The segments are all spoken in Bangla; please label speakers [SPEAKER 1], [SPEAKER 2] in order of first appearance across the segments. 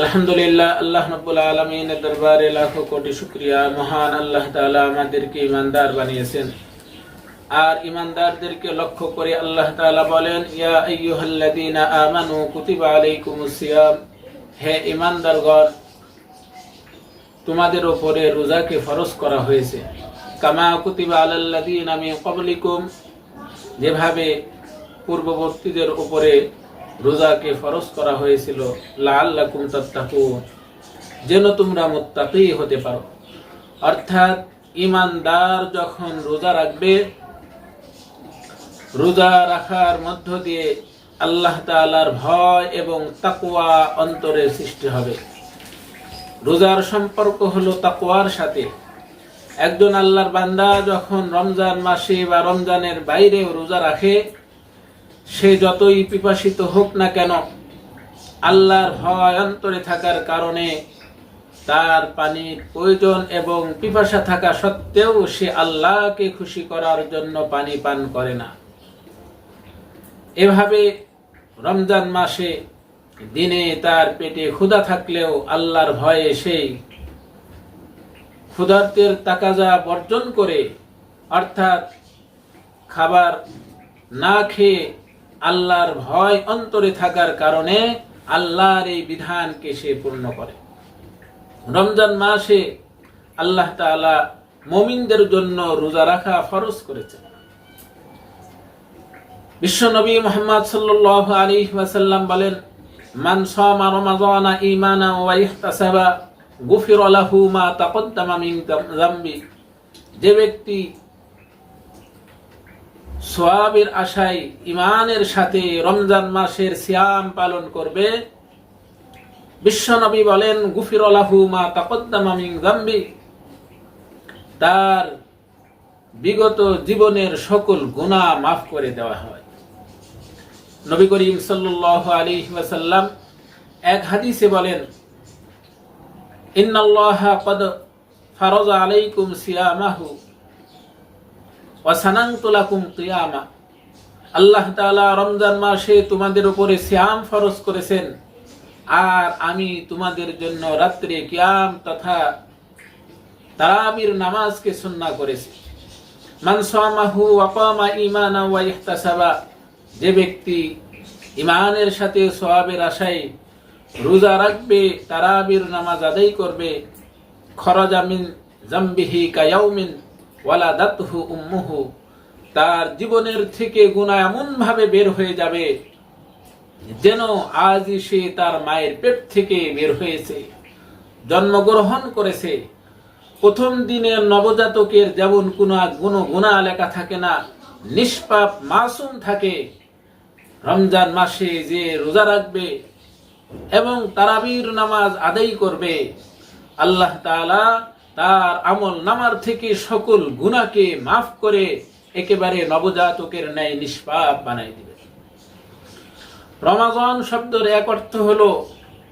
[SPEAKER 1] আলহামদুলিল্লাহ, আল্লাহ নব্বুল আলমিনের দরবারে লাখো কোটি শুক্রিয়া। মহান আল্লাহ তাআলা আমাদেরকে ইমানদার বানিয়েছেন। আর ইমানদারদেরকে লক্ষ্য করে আল্লাহ তাআলা বলেন, ইয়া আইয়ুহাল্লাযীনা আমানু কুতিবা হে ইমানদারগণ তোমাদের উপরে রোজাকে ফরজ করা হয়েছে। কামা কুতিবা আলাল্লাযীনা মিন ক্বাবলিকুম, যেভাবে পূর্ববর্তীদের উপরে রোজাকে ফরজ করা হয়েছিল, লাআল্লাকুম তাত্তাকুন। যেন তোমরা মুত্তাকি হতে পারো। অর্থাৎ ইমানদার যখন রোজা রাখবে, রোজা রাখার মধ্য দিয়ে আল্লাহ তাআলার ভয় এবং তাকুয়া অন্তরে সৃষ্টি হবে। রোজার সম্পর্ক হলো তাকওয়ার সাথে। একজন আল্লাহর বান্দা যখন রমজান মাসে বা রমজানের বাইরেও রোজা রাখে সে যতই পিপাসিত হোক না কেন, আল্লাহর ভয় অন্তরে থাকার কারণে তার পানির প্রয়োজন এবং পিপাসা থাকা সত্ত্বেও সে আল্লাহকে খুশি করার জন্য পানি পান করে না। এভাবে রমজান মাসে দিনে তার পেটে ক্ষুধা থাকলেও আল্লাহর ভয়ে সেই ক্ষুধার্তের তাকাজা বর্জন করে, অর্থাৎ খাবার না খেয়ে আল্লাহর ভয় অন্তরে থাকার কারণে আল্লাহর এই বিধানকে সে পূর্ণ করে। রমজান মাসে আল্লাহ তাআলা মমিনদের জন্য রোজা রাখা ফরজ করেছেন। বিশ্বনবী মোহাম্মদ সাল্লাল্লাহু আলাইহি ওয়াসাল্লাম বলেন, মান সামা রমাযানা ঈমানা ইহতাসাবা, গুফিরা মা তাকদ্দামা মিন যে ব্যক্তি সোয়াবের আশায় ইমানের সাথে রমজান মাসের সিয়াম পালন করবে। বিশ্বনবী বলেন গুফির মা তাকদ্দামা মিন যামবি। তার বিগত জীবনের সকল গুনাহ মাফ করে দেওয়া হয়। নবী করিম সাল্লাল্লাহু আলাইহি ওয়াসাল্লাম এক হাদিসে বলেন, ইন্নাল্লাহা ক্বাদ ফারাজা আলাইকুম সিয়ামাহু। ওয়াসানাংতুলাকুম কিয়ামা। আল্লাহ তাআলা রমজান মাসে তোমাদের উপরে সিয়াম ফরজ করেছেন। আর আমি তোমাদের জন্য রাত্রে কিয়াম তথা তারাবির নামাজকে সুন্নাহ করেছি। মান সামাহু ওয়া কামা ঈমানা ওয়া ইহতাসাবা। যে ব্যক্তি ইমানের সাথে সওয়াবের আশায় রোজা রাখবে, তারাবির নামাজ আদায় করবে, খরজা মিন জামবিহি কায়াউমিন উম্মুহু, তার জীবনের থেকে গুনাহ এমন ভাবে বের হয়ে যাবে যেন আজই সে তার মায়ের পেট থেকে বের হয়েছে, জন্মগ্রহণ করেছে। প্রথম দিনের নবজাতকের যেমন কোনো গুণা লেখা থাকে না, নিষ্পাপ মাসুম থাকে। রমজান মাসে যে রোজা রাখবে এবং তারাবির নামাজ আদায় করবে, আল্লাহ তাআলা তার আমল নামার থেকে সকল গুনাহকে মাফ করে একেবারে নবজাতকের ন্যায় নিষ্পাপ বানাই দিবে। রমাজান শব্দের এক অর্থ হলো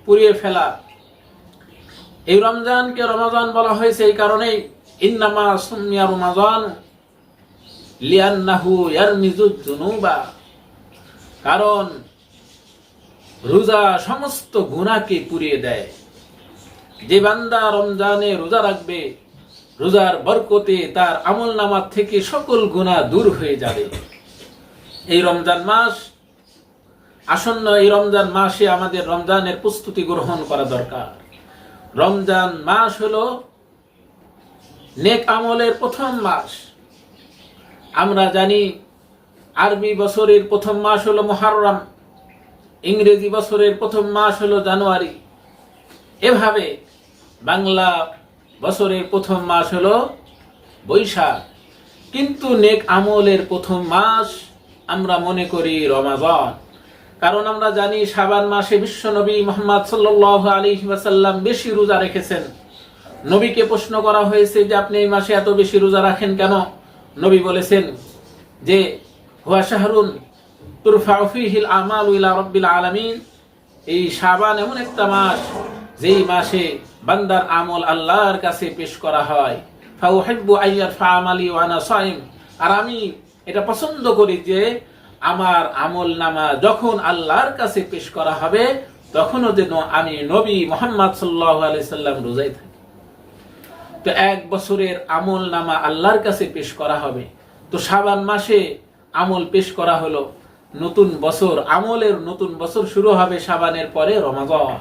[SPEAKER 1] পুড়িয়ে ফেলা। এই রমজানকে রমাজান বলা হয়েছে এই কারণেই ইন্নামা সুমিয়া রমাজান লিয়ান্নাহু ইয়ারমিজু যুনুবা। কারণ রোজা সমস্ত গুণাকে পুড়িয়ে দেয়। যে বান্দা রমজানে রোজা রাখবে, রোজার বরকতে তার আমল নামার থেকে সকল গুণা দূর হয়ে যাবে। এই রমজান মাস, আসন্ন এই রমজান মাসে আমাদের রমজানের প্রস্তুতি গ্রহণ করা দরকার। রমজান মাস হলো নেক আমলের প্রথম মাস। আমরা জানি আরবি বছরের প্রথম মাস হলো মহারম ইংরেজি বছরের প্রথম মাস হলো জানুয়ারি। এভাবে বাংলা বছরের প্রথম মাস হলো বৈশাখ। কিন্তু নেক আমলের প্রথম মাস আমরা মনে করি রমাজান। কারণ আমরা জানি সাবান মাসে বিশ্ব বিশ্বনবী মোহাম্মদ সাল্লাল্লাহু আলাইহি ওয়াসাল্লাম বেশি রোজা রেখেছেন। নবীকে প্রশ্ন করা হয়েছে যে, আপনি এই মাসে এত বেশি রোজা রাখেন কেন? নবী বলেছেন যে, হুয়া শাহরুন তুরফাউ ফীহিল আমালু ইলা রাব্বিল আলামিন। এই সাবান এমন একটা মাস যেই মাসে বান্দার আমল আল্লাহর কাছে পেশ করা হয় আর আমি এটা পছন্দ করি যে, আমার আমল নামা যখন আল্লাহর কাছে পেশ করা হবে, তখনও যেন আমি নবী মোহাম্মদ সাল্লাম রোজাই থাকি। তো এক বছরের আমল নামা আল্লাহর কাছে পেশ করা হবে। তো সাবান মাসে আমল পেশ করা হলো। নতুন বছর, আমলের নতুন বছর শুরু হবে সাবানের পরে রমাজান।